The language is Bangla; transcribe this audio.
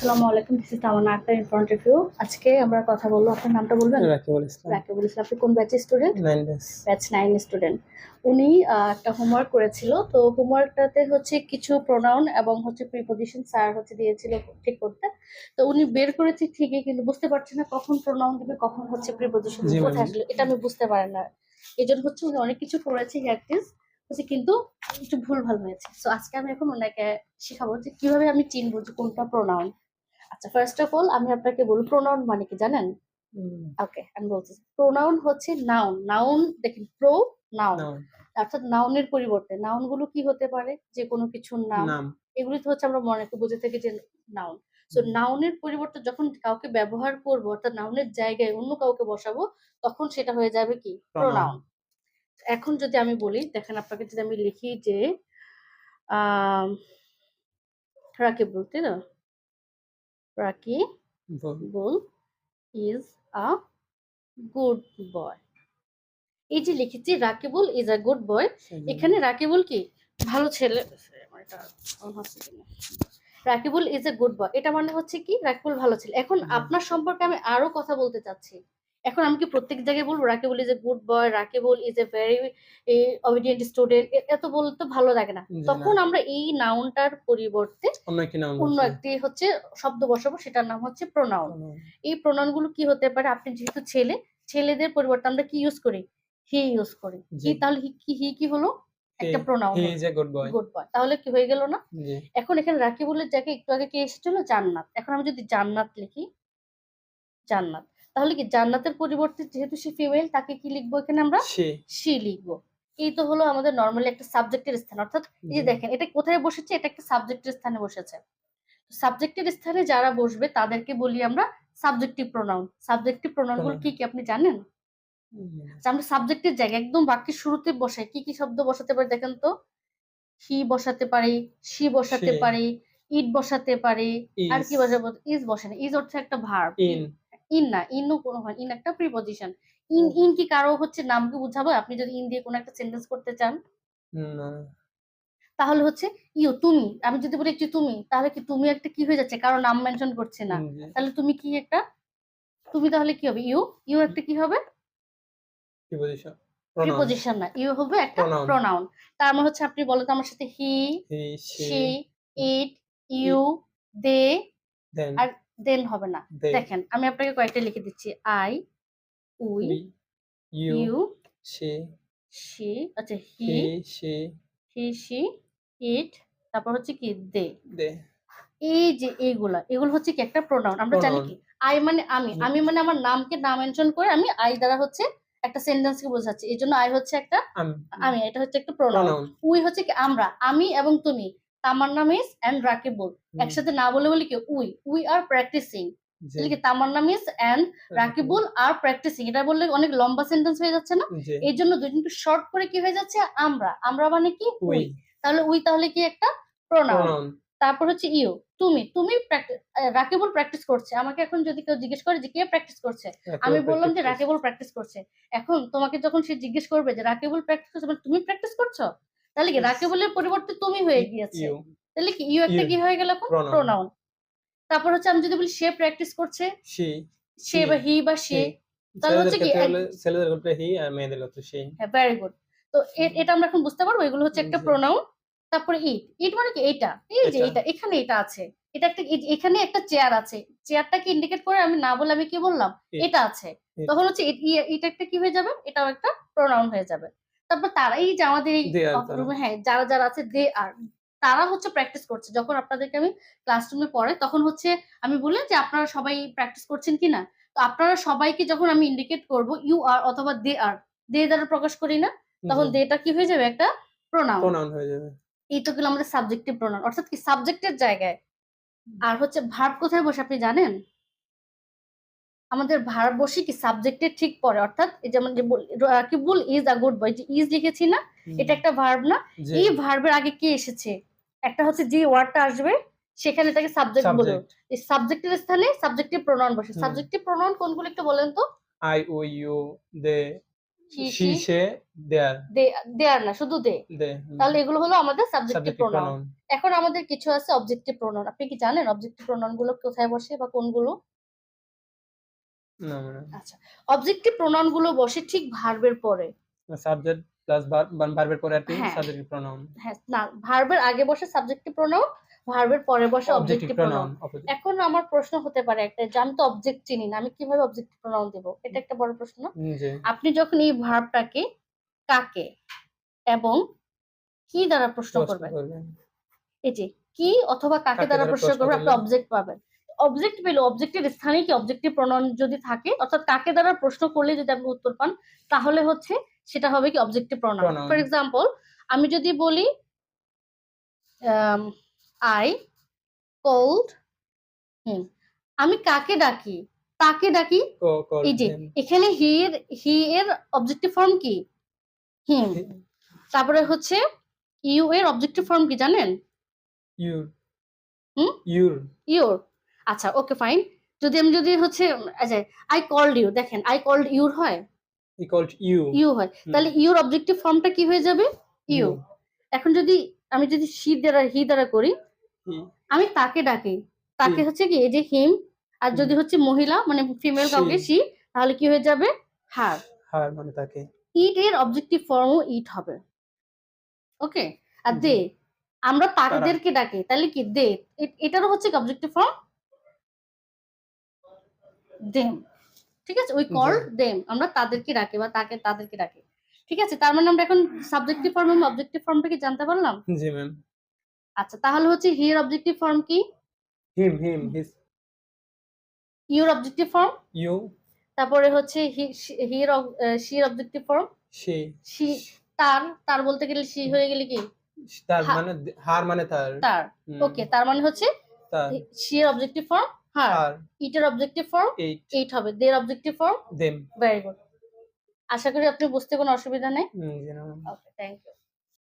আসসালামু আলাইকুম this is Tamanna Akter in front of you আজকে আমরা কথা বলব আপনার নামটা বলবেন? রাকিবুল ইসলাম। রাকিবুল ইসলাম আপনি কোন ব্যাচের student nine days batch nine student উনি একটা হোমওয়ার্ক করেছিল তো হোমওয়ার্কটাতে হচ্ছে কিছু প্রোনাউন এবং হচ্ছে প্রিপোজিশন স্যার হচ্ছে দিয়েছিল ঠিক করতে। তো উনি বের করেছে ঠিকই কিন্তু বুঝতে পারছে না কখন প্রোনাউন দিবে কখন হচ্ছে প্রিপোজিশন কোথায়। আসলে এটা আমি বুঝতে পারি না। এই জন্য হচ্ছে উনি অনেক কিছু করেছে প্র্যাকটিস হচ্ছে কিন্তু একটু ভুল ভালো হয়েছে। সো আজকে আমি এখন ওনাকে শেখাবো যে কীভাবে আমি চিনবো যে কোনটা প্রোনাউন আচ্ছা ফার্স্ট অফ অল আমি আপনাকে বলব প্রোনাউন মানে কি জানেন? ওকে আমি বলছি প্রোনাউন হচ্ছে নাউন নাউন দেখেন প্রো নাউন অর্থাৎ নাউনের পরিবর্তে। নাউনগুলো কি হতে পারে? যে কোনো কিছুর নাম। এগুলি তো হচ্ছে আমরা মনে বুঝে থাকি যে নাউন সো নাউনের পরিবর্তে যখন কাউকে ব্যবহার করব অর্থাৎ নাউনের জায়গায় অন্য কাউকে বসাবো তখন সেটা হয়ে যাবে কি. প্রোনাউন এখন যদি আমি বলি দেখেন আপনাকে যদি আমি লিখি যে আম, রাকিবুল তাই না Rakibul is a good boy এই যে লিখেছি Rakibul is a good boy এখানে রাকিবুল কি? ভালো ছেলে। Rakibul is a good boy এটা মানে হচ্ছে কি? রাকিবুল ভালো ছেলে। এখন আপনার সম্পর্কে আমি আরও কথা বলতে চাচ্ছি। এখন আমি কি প্রত্যেক জায়গায় বলব? Rakibul is a good boy Rakibul is a very obedient student এত বলতে ভালো লাগে না। তখন আমরা এই নাউনটার পরিবর্তে অন্য একটি হচ্ছে শব্দ বসাবো সেটার নাম হচ্ছে প্রোনাউন এই প্রোনাউনগুলো কি হতে পারে? আপনি যেহেতু ছেলে ছেলেদের পরিবর্তে আমরা কি ইউজ করি? হি ইউজ করি। কি তাহলে হি কি হি কি হলো? একটা pronoun he is a good boy good boy তাহলে কি হয়ে গেল না? এখন এখানে রাকিবুলের জায়গায় একটু আগে কে এসেছিল? জান্নাত। এখন আমি যদি জান্নাত লিখি জান্নাত। তাহলে কি জান্নাতের পরিবর্তে যেহেতু সে ফিমেল তাকে কি লিখব এখানে আমরা? সে। লিখব। এই তো হলো আমাদের নর্মালি একটা সাবজেক্টের স্থান। অর্থাৎ এই যে দেখেন এটা কোথায় বসেছে? এটা একটা সাবজেক্টের স্থানে বসেছে। সাবজেক্টের স্থানে যারা বসবে তাদেরকে বলি আমরা সাবজেক্টিভ প্রোনাউন সাবজেক্টিভ প্রোনাউনগুলো কি কি আপনি জানেন? আচ্ছা, আমরা সাবজেক্টের জায়গায় একদম বাক্যের শুরুতে বসাই। কি কি শব্দ বসাতে পারি দেখেন তো? হি বসাতে পারি সি বসাতে পারি ইট বসাতে পারি আর কি বসাবো? ইজ বসে না। ইজ হচ্ছে একটা ভার্ব ইন না ইনও কোনো হয় ইন একটা প্রিপজিশন ইন ইন কি কারও হচ্ছে নামকে বুঝাবো? আপনি যদি ইন দিয়ে কোনো একটা সেন্টেন্স করতে চান। তাহলে হচ্ছে ইউ তুমি আমি যদি বলি যে তুমি তাহলে কি তুমি একটা কি হয়ে যাচ্ছে? কারও নাম মেনশন করছে না। তাহলে তুমি কি একটা তুমি তাহলে কি হবে? ইউ ইউ একটা কি হবে? প্রিপজিশন না ইউ হবে একটা. প্রোনাউন তার মানে হচ্ছে আপনি বলেন আমার সাথে হি সি ইট ইউ দে আর দেন হবে না। দেখেন আমি আপনাকে কয়েকটা লিখে দিচ্ছি। I we you she she আচ্ছা হি she হি সি ইট তারপর হচ্ছে কি দে। they এই যে এইগুলা এগুলো হচ্ছে কি একটা প্রোনাউন আমরা জানি কি? আই মানে আমি আমি মানে আমার নামকে নাম মেনশন করে আমি আই দ্বারা হচ্ছে একটা সেন্টেন্সকে বোঝাচ্ছি। এই জন্য আই হচ্ছে একটা আমি এটা হচ্ছে একটা প্রোনাউন উই হচ্ছে কি আমরা আমি এবং তুমি। তামান্না মিস এন্ড রাকিবুল একসাথে না বলে বলি কি we we are practising. Tamanna miss and Rakibul are practising. এটা বললে অনেক লম্বা সেন্টেন্স হয়ে যাচ্ছে না? এই জন্য দুইজনকে শর্ট করে কি হয়ে যাচ্ছে? আমরা। আমরা মানে কি? উই। তাহলে উই তাহলে কি একটা প্রোনাউন তারপর হচ্ছে ইউ। তুমি তুমি রাকিবুল প্র্যাকটিস করছে। আমাকে এখন যদি কেউ জিজ্ঞেস করে যে কে প্র্যাকটিস করছে আমি বললাম যে রাকিবুল প্র্যাকটিস করছে। এখন তোমাকে যখন সে জিজ্ঞেস করবে যে রাকিবুল প্র্যাকটিস করছে মানে তুমি প্র্যাকটিস করছ? তাহলে কি. রাকিবুলের পরিবর্তে তুমি হয়ে গিয়েছে? তাহলে কি ইউ একটা কি হয়ে গেল এখন. প্রোনাউন তারপর হচ্ছে আমি যদি বলি সে প্র্যাকটিস করছে she সে বা হি বা সে তাহলে হচ্ছে কি ছেলেদের ক্ষেত্রে হি আর মেয়েদের ক্ষেত্রে she হ্যাঁ ভেরি গুড তো এটা আমরা এখন বুঝতে পারব। এগুলো হচ্ছে একটা। প্রোনাউন তারপরে ইট ইট মানে কি? এটা এই যে এটা। এটা এখানে এটা আছে। এটা একটা এখানে একটা চেয়ার আছে। চেয়ারটাকে ইন্ডিকেট করে? আমি না বলে আমি কি বললাম? এটা আছে। তখন হচ্ছে এটা একটা কি হয়ে যাবে? এটাও একটা প্রোনাউন হয়ে যাবে। তারপর তারা এই যে আমাদের এই রুমে হ্যাঁ যারা যারা আছে দে আর তারা হচ্ছে প্র্যাকটিস করছে। যখন আপনাদেরকে আমি ক্লাসরুমে পড়ে তখন হচ্ছে আমি বলি যে আপনারা সবাই প্র্যাকটিস করছেন কিনা তো আপনারা সবাইকে যখন আমি ইন্ডিকেট করব ইউ আর অথবা দে আর দে দ্বারা প্রকাশ করি না তখন দেটা কি হয়ে যাবে? একটা প্রোনাউন pronoun হয়ে যাবে। এই তো গেলো আমাদের সাবজেক্টিভ প্রোনাউন অর্থাৎ কি সাবজেক্টের জায়গায়। আর হচ্ছে ভার্ব কোথায় বসে আপনি জানেন? আমাদের ভারতবর্ষে কি সাবজেক্টের ঠিক পরে? অর্থাৎ যেমন যে বল- Rakibul is a good boy যে ইজ লিখেছি না এটা একটা ভার্ব না। এই ভার্বের আগে কি এসেছে? একটা হচ্ছে যে ওয়ার্ডটা আসবে সেখানে তাকে সাবজেক্ট বলে এই সাবজেক্টের স্থানে সাবজেক্টিভ প্রোনাউন বসে। সাবজেক্টিভ প্রোনাউন কোনগুলো একটু বলেন তো? U they she she she say their they their না শুধু দে দে তাহলে এগুলো হলো আমাদের সাবজেক্টিভ প্রোনাউন এখন আমাদের কিছু আছে অবজেক্টিভ প্রোনাউন আপনি কি জানেন অবজেক্টিভ প্রোনাউনগুলো কোথায় বসে বা কোনগুলো? না মানে আচ্ছা অবজেক্টিভ প্রোনাউনগুলো বসে ঠিক ভার্বের পরে? সাবজেক্ট প্লাস ভার্বের পরে আর কি হ্যাঁ। সাবজেক্টিভ প্রোনাউন হ্যাঁ না ভার্বের আগে বসে সাবজেক্টিভ প্রোনাউন ভার্বের পরে বসে অবজেক্টিভ প্রোনাউন এখন আমার প্রশ্ন হতে পারে একটা যে আমি তো অবজেক্ট চিনি না আমি কীভাবে অবজেক্টিভ প্রোনাউন দেব? এটা একটা বড় প্রশ্ন। আপনি যখন এই ভার্বটাকে কাকে এবং কি দ্বারা প্রশ্ন করবেন? এই যে কি অথবা কাকে দ্বারা প্রশ্ন করবেন করবে আপনি অবজেক্ট পাবেন। অবজেক্ট পেলে অবজেক্টের স্থানে কি অবজেক্টিভ প্রণয়ন যদি থাকে অর্থাৎ কাকে দ্বারা প্রশ্ন করলে যদি আপনি উত্তর পান তাহলে হচ্ছে সেটা হবে কি অবজেক্টিভ Pronoun. ফর এক্সাম্পল আমি যদি বলি আই কোল্ড হুম আমি কাকে ডাকি? তাকে ডাকি এই যে এখানে হি এর হি এর অবজেক্টিভ ফর্ম কি? হিম তারপরে হচ্ছে ইউ এর অবজেক্টিভ ফর্ম কি জানেন? you hmm? your ইউর আচ্ছা ওকে ফাইন যদি আমি যদি হচ্ছে আচ্ছা আই কল্ড ইউ দেখেন আই কল্ড ইউর হয়? Called you. ইউ হয়। তাহলে ইউর অবজেক্টিভ ফর্মটা কি হয়ে যাবে? ইউ এখন যদি আমি যদি সি দ্বারা হি দ্বারা করি আমি তাকে ডাকি। তাকে হচ্ছে কি এই যে হিম আর যদি হচ্ছে মহিলা মানে ফিমেল. কাউকে সি তাহলে কি হয়ে যাবে? হার হার মানে তাকে। ইট এর অবজেক্টিভ ফর্মও ইট হবে। ওকে আর দে আমরা তাদেরকে ডাকি। তাহলে কি দে এটারও হচ্ছে অবজেক্টিভ ফর্ম দেম ঠিক আছে? ওই কল দেম আমরা তাদেরকে ডাকি বা তাকে তাদেরকে ডাকি ঠিক আছে? তার মানে আমরা এখন সাবজেক্টিভ ফর্ম এবং অবজেক্টিভ ফর্মটা কি জানতে পারলাম? জি ম্যাম। আচ্ছা তাহলে হচ্ছে হি এর অবজেক্টিভ ফর্ম কি? him him his your objective form you তারপরে হচ্ছে হি এর শির অবজেক্টিভ ফর্ম she শি তার তার বলতে গেলে সি হয়ে গেলে কি? তার মানে হার মানে তার। তার ওকে তার মানে হচ্ছে এর অবজেক্টিভ ফর্ম হার ইটার অবজেক্টিভ ফর্ম এইট হবে। দের objective form them very good আশা করি আপনি বুঝতে কোনো অসুবিধা নেই। Okay thank you